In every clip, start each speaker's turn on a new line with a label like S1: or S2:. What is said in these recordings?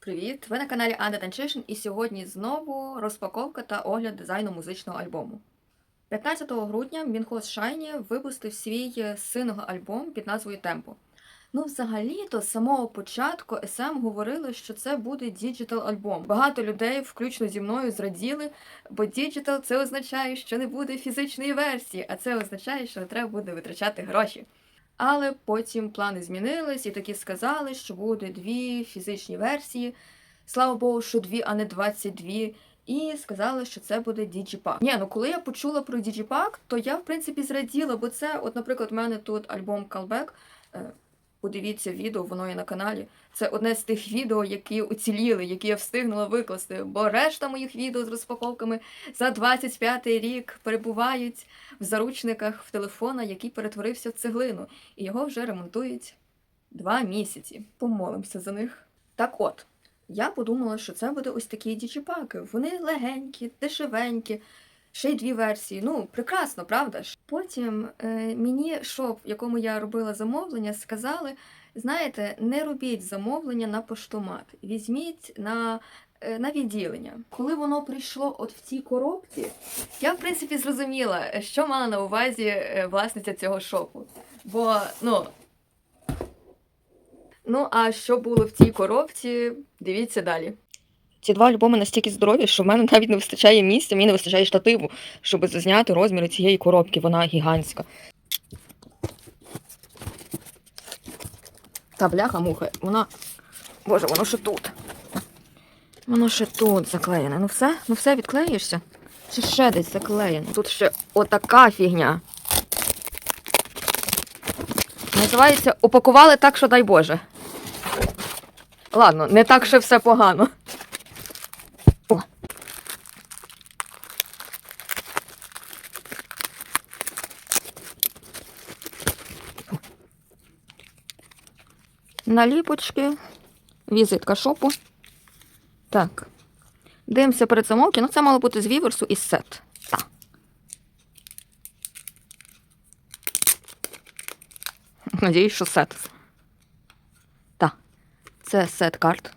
S1: Привіт! Ви на каналі Ада Танчишин і сьогодні знову розпаковка та огляд дизайну музичного альбому. 15 грудня Мінхос Шайні випустив свій сингл-альбом під назвою Темпо. Ну, взагалі-то з самого початку SM говорили, що це буде діджитал альбом. Багато людей, включно зі мною, зраділи, бо діджитал це означає, що не буде фізичної версії, а це означає, що не треба буде витрачати гроші. Але потім плани змінились і таки сказали, що буде дві фізичні версії. Слава Богу, що дві, а не 22. І сказали, що це буде Діджіпак. Ні, ну коли я почула про Діджіпак, то я в принципі зраділа, бо це, от, наприклад, в мене тут альбом Callback. Подивіться відео, воно є на каналі. Це одне з тих відео, які уціліли, які я встигнула викласти. Бо решта моїх відео з розпаковками за 25-й рік перебувають в заручниках в телефона, який перетворився в цеглину, і його вже ремонтують два місяці. Помолимося за них. Так от, я подумала, що це буде ось такі дічіпаки. Вони легенькі, дешевенькі. Ще й дві версії. Ну, прекрасно, правда ж? Потім е, мені шоп, якому я робила замовлення, сказали: знаєте, не робіть замовлення на поштомат, візьміть на, е, на відділення. Коли воно прийшло от в цій коробці, я в принципі зрозуміла, що мала на увазі е, власниця цього шопу. Бо, ну. Ну, а що було в цій коробці, дивіться далі. Ці два альбоми настільки здорові, що в мене навіть не вистачає місця, мені не вистачає штативу, щоб зазняти розміри цієї коробки. Вона гігантська. Та бляха муха, вона. Боже, воно ще тут. Воно ще тут заклеєне. Ну все, ну все, відклеїшся? Чи ще десь заклеєно? Тут ще отака фігня. Називається упакували так, що дай Боже. Ладно, не так ще все погано. Наліпочки, візитка шопу. Так. Дивимося перед замовки. Ну, це мало бути з віверсу і сет. Так. Надіюсь, що сет. Так. Це сет карт.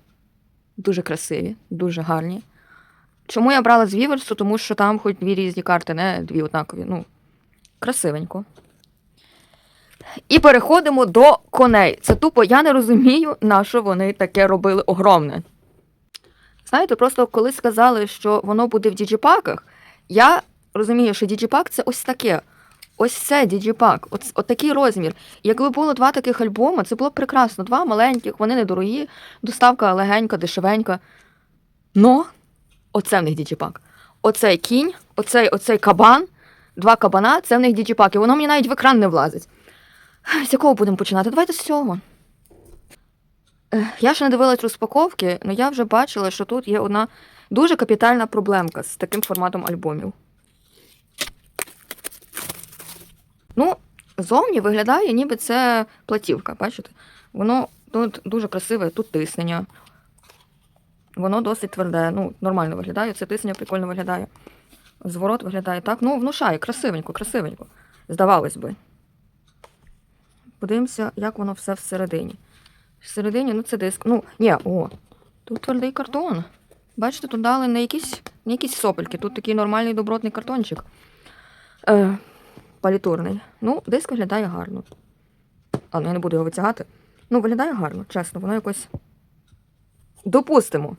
S1: Дуже красиві, дуже гарні. Чому я брала з Віверсу? Тому що там хоч дві різні карти, не дві однакові. Ну, красивенько. І переходимо до коней. Це тупо я не розумію, на що вони таке робили огромне. Знаєте, просто коли сказали, що воно буде в діджіпаках, я розумію, що діджіпак це ось таке. Ось це діджіпак, от, от такий розмір. Якби було два таких альбоми, це було б прекрасно. Два маленьких, вони недорогі, доставка легенька, дешевенька. Но оце в них діджіпак. Оцей кінь, оцей, оцей кабан, два кабана це в них діджіпак. І воно мені навіть в екран не влазить. З якого будемо починати? Давайте з цього. Я ще не дивилась розпаковки, але я вже бачила, що тут є одна дуже капітальна проблемка з таким форматом альбомів. Ну, зовні виглядає, ніби це платівка, бачите? Воно тут дуже красиве, тут тиснення. Воно досить тверде, ну, нормально виглядає, це тиснення прикольно виглядає. Зворот виглядає так. Ну, внушає, красивенько, красивенько. Здавалось би. Подивимося, як воно все всередині. Всередині, ну це диск. Ну, ні, о, тут твердий картон. Бачите, тут дали не якісь, не якісь сопельки, тут такий нормальний добротний картончик. Е, палітурний. Ну, диск виглядає гарно. Але я не буду його витягати. Ну, виглядає гарно, чесно, воно якось. Допустимо.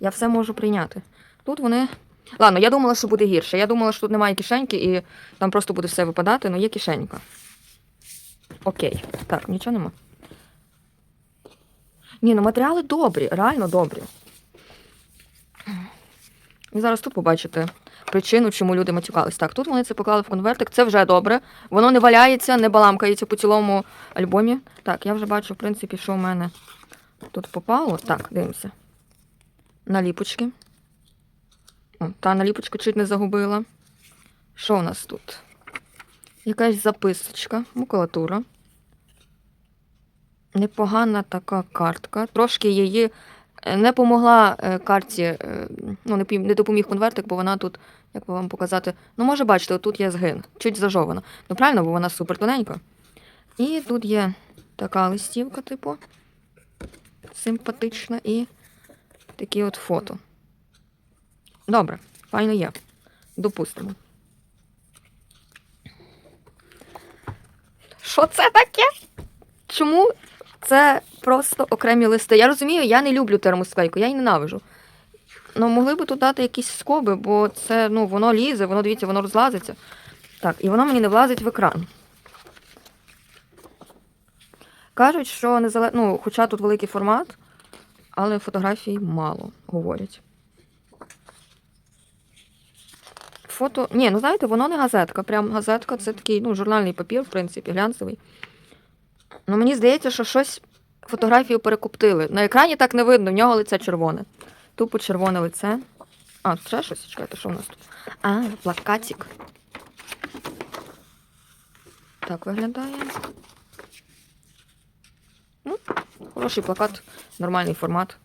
S1: Я все можу прийняти. Тут вони. Ладно, я думала, що буде гірше. Я думала, що тут немає кишеньки і там просто буде все випадати, але є кишенька. Окей. Так, нічого нема. Ні, ну матеріали добрі, реально добрі. І зараз тут побачите причину, чому люди матюкались. Так, тут вони це поклали в конвертик, це вже добре. Воно не валяється, не баламкається по цілому альбомі. Так, я вже бачу, в принципі, що в мене тут попало. Так, дивимося. Наліпочки. О, та наліпочку чуть не загубила. Що у нас тут? Якась записочка, макулатура. Непогана така картка. Трошки її е, не помогла е, картці, е, ну, не, допоміг конвертик, бо вона тут, як би вам показати, ну, може, бачите, тут є згин, чуть зажована. Ну, правильно, бо вона супер тоненька. І тут є така листівка, типу, симпатична, і Такі от фото. Добре, файно є. Допустимо. Що це таке? Чому це просто окремі листи? Я розумію, я не люблю термосклейку, я її ненавижу. Ну, могли би тут дати якісь скоби, бо це, ну, воно лізе, воно, дивіться, воно розлазиться. Так, і воно мені не влазить в екран. Кажуть, що незалежно, ну, хоча тут великий формат, але фотографій мало, говорять. Фото. Ні, ну знаєте, воно не газетка. Прям газетка це такий ну, журнальний папір, в принципі, глянцевий. Ну, мені здається, що щось фотографію перекоптили. На екрані так не видно, в нього лице червоне. Тупо червоне лице. А, ще щось? Чекайте, що в нас тут? А, плакатик. Так виглядає. Ну, хороший плакат, нормальний формат.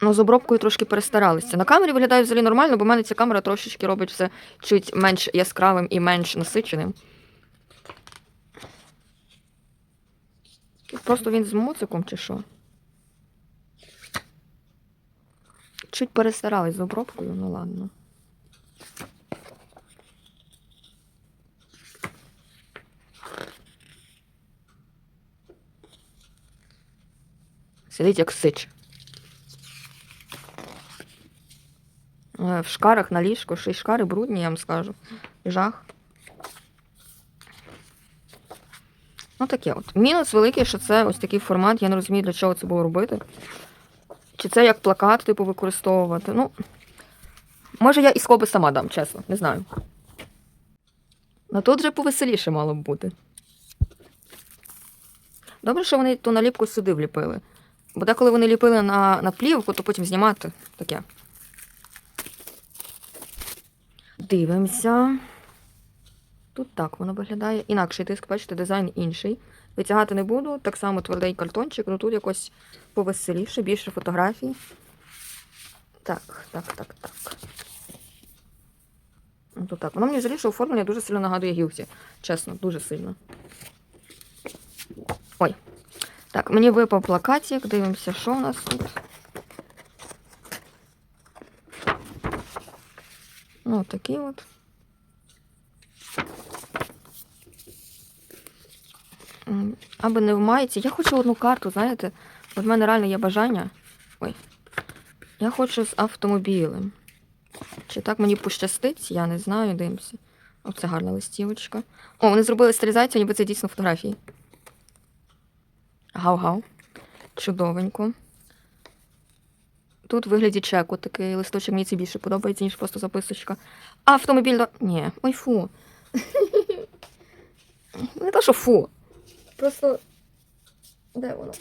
S1: Ну, з обробкою трошки перестаралися. На камері виглядає взагалі нормально, бо в мене ця камера трошечки робить все чуть менш яскравим і менш насиченим. Просто він з моциком чи що? Чуть перестарались з обробкою, ну ладно. Сидить як сич. В шкарах на ліжку, ще й шкари брудні, я вам скажу. Жах. Ну таке от. Мінус великий, що це ось такий формат. Я не розумію, для чого це було робити. Чи це як плакат, типу, використовувати. Ну, може, я і скоби сама дам, чесно, не знаю. Ну тут вже повеселіше мало б бути. Добре, що вони ту наліпку сюди вліпили. Бо деколи вони ліпили на, на плівку, то потім знімати таке. Дивимося. Тут так воно виглядає. Інакший тиск, бачите, дизайн інший. Витягати не буду. Так само твердий картончик, ну тут якось повеселіше, більше фотографій. Так, так, так, так. Ну, тут так. Воно мені взагалі, що оформлення дуже сильно нагадує гілці. Чесно, дуже сильно. Ой. Так, мені випав плакатик. Дивимося, що у нас тут. Ну, такий от. Аби не в майці. Я хочу одну карту, знаєте. От в мене реально є бажання. Ой. Я хочу з автомобілем. Чи так мені пощастить, я не знаю, дивимося. О, це гарна листівочка. О, вони зробили стерилізацію, ніби це дійсно фотографії. Гау-гау. Чудовенько. Тут в вигляді чеку такий листочок мені це більше подобається, ніж просто записочка. Автомобіль до. Ні, ой фу. Не то, що фу. Просто. Де воно?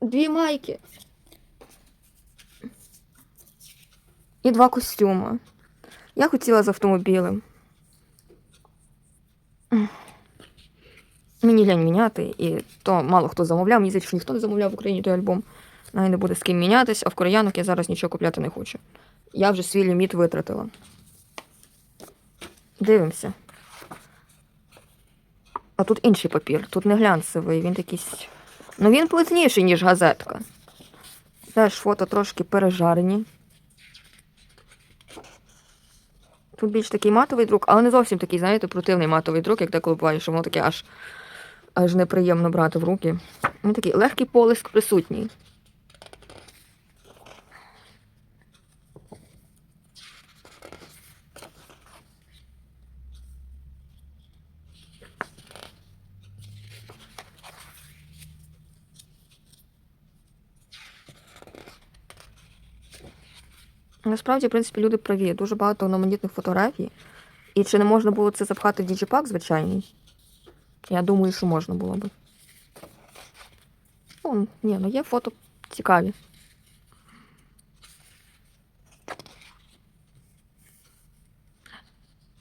S1: Дві майки. І два костюми. Я хотіла з автомобілем. Мені лень міняти, і то мало хто замовляв. Мені здається, ніхто не замовляв в Україні той альбом. Навіть не буде з ким мінятись, а в кореянок я зараз нічого купляти не хочу. Я вже свій ліміт витратила. Дивимося. А тут інший папір, тут не глянцевий, він якийсь. Ну він плотніший, ніж газетка. Теж фото трошки пережарені. Тут більш такий матовий друк, але не зовсім такий, знаєте, противний матовий друк, як деколи буває, що воно таке аж, аж неприємно брати в руки. Він такий легкий полиск присутній. Насправді, в принципі, люди праві. Дуже багато одноманітних фотографій. І чи не можна було це запхати в діджіпак звичайний? Я думаю, що можна було би. О, ні, ну є фото цікаві.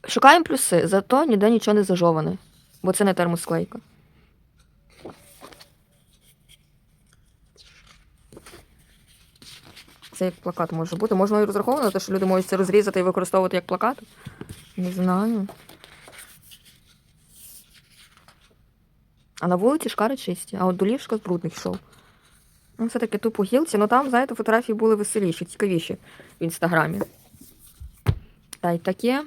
S1: Шукаємо плюси, зато ніде нічого не зажоване, бо це не термосклейка. Це як плакат може бути. Можна і розраховано те, що люди можуть це розрізати і використовувати як плакат. Не знаю. А на вулиці шкари чисті, а от до ліжка брудних йшов. Ну, все-таки тупо гілці, ну там, знаєте, фотографії були веселіші, цікавіші в інстаграмі. Та й таке.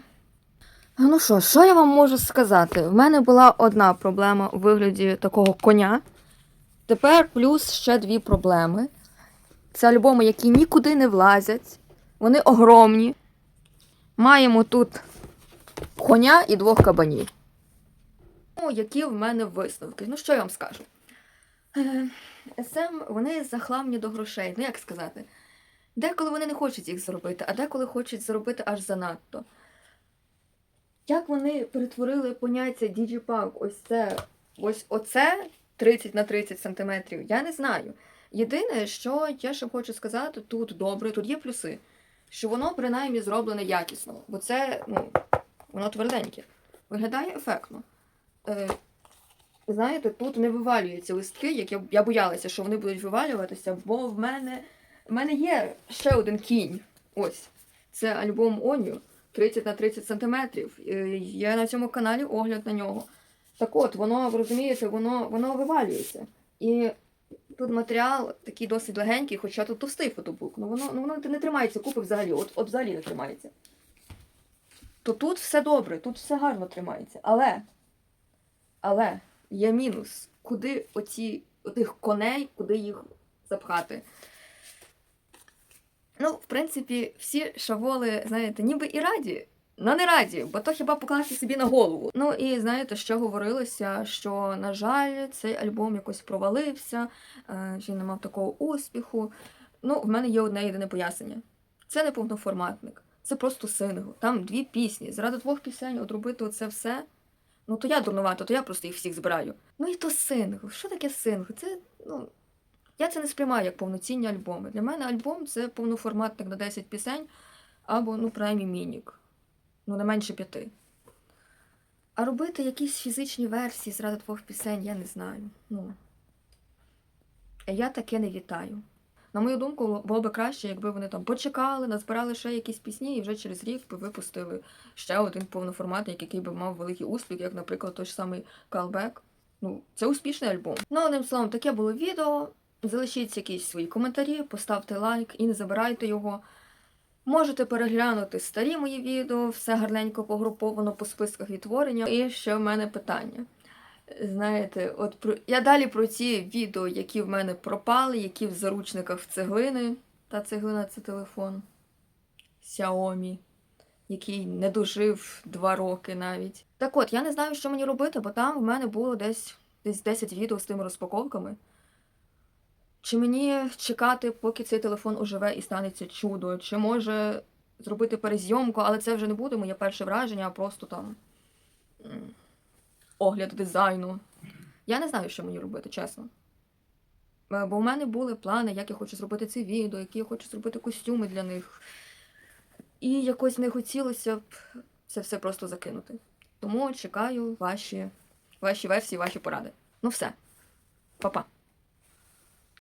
S1: Ну що, що я вам можу сказати? В мене була одна проблема у вигляді такого коня. Тепер плюс ще дві проблеми. Це альбоми, які нікуди не влазять. Вони огромні. Маємо тут коня і двох кабанів. Які в мене висновки? Ну, що я вам скажу? Е, СМ, вони захламні до грошей. Ну, як сказати? Деколи вони не хочуть їх зробити, а деколи хочуть зробити аж занадто. Як вони перетворили поняття Digipack, ось це, ось оце 30 на 30 сантиметрів, я не знаю. Єдине, що я ще хочу сказати, тут добре, тут є плюси, що воно принаймні зроблене якісно, бо це, ну, воно тверденьке. Виглядає ефектно. Е, знаєте, тут не вивалюються листки, як я, я боялася, що вони будуть вивалюватися, бо в мене, в мене є ще один кінь. Ось. Це альбом Оню 30 на 30 сантиметрів. Е, Є на цьому каналі огляд на нього. Так от, воно, ви розумієте, воно, воно вивалюється. І тут матеріал такий досить легенький, хоча тут товстий фотобук. Ну воно, ну, воно не тримається купи взагалі, от, от взагалі не тримається. То тут все добре, тут все гарно тримається. Але, але є мінус. Куди оці отих коней, куди їх запхати? Ну, в принципі, всі шаволи, знаєте, ніби і раді, але не раді, бо то хіба покласти собі на голову. Ну і знаєте, що говорилося, що, на жаль, цей альбом якось провалився, е, він не мав такого успіху. Ну, в мене є одне єдине пояснення. Це не повноформатник, це просто сингл. Там дві пісні. Заради двох пісень от робити оце все. Ну, то я дурнувато, то я просто їх всіх збираю. Ну і то сингл. Що таке сингл? Це, ну, я це не сприймаю як повноцінні альбоми. Для мене альбом це повноформатник на 10 пісень або, ну, принаймні, мінік. Ну, не менше п'яти. А робити якісь фізичні версії заради двох пісень, я не знаю. Ну, я таке не вітаю. На мою думку, було б краще, якби вони там почекали, назбирали ще якісь пісні і вже через рік би випустили ще один повноформатник, який би мав великий успіх, як, наприклад, той ж самий Callback. Ну, це успішний альбом. Ну, одним словом, таке було відео. Залишіть якісь свої коментарі, поставте лайк і не забирайте його. Можете переглянути старі мої відео, все гарненько погруповано по списках відтворення. І ще в мене питання. Знаєте, от про я далі про ті відео, які в мене пропали, які в заручниках в цеглини. Та цеглина це телефон Xiaomi, який не дожив два роки навіть. Так от, я не знаю, що мені робити, бо там в мене було десь, десь 10 відео з тими розпаковками. Чи мені чекати, поки цей телефон оживе і станеться чудо? Чи може зробити перезйомку, але це вже не буде моє перше враження, а просто там м, огляд дизайну. Я не знаю, що мені робити, чесно. Е, Бо в мене були плани, як я хочу зробити це відео, які я хочу зробити костюми для них. І якось не хотілося б це все просто закинути. Тому чекаю ваші, ваші версії, ваші поради. Ну все, Па-па.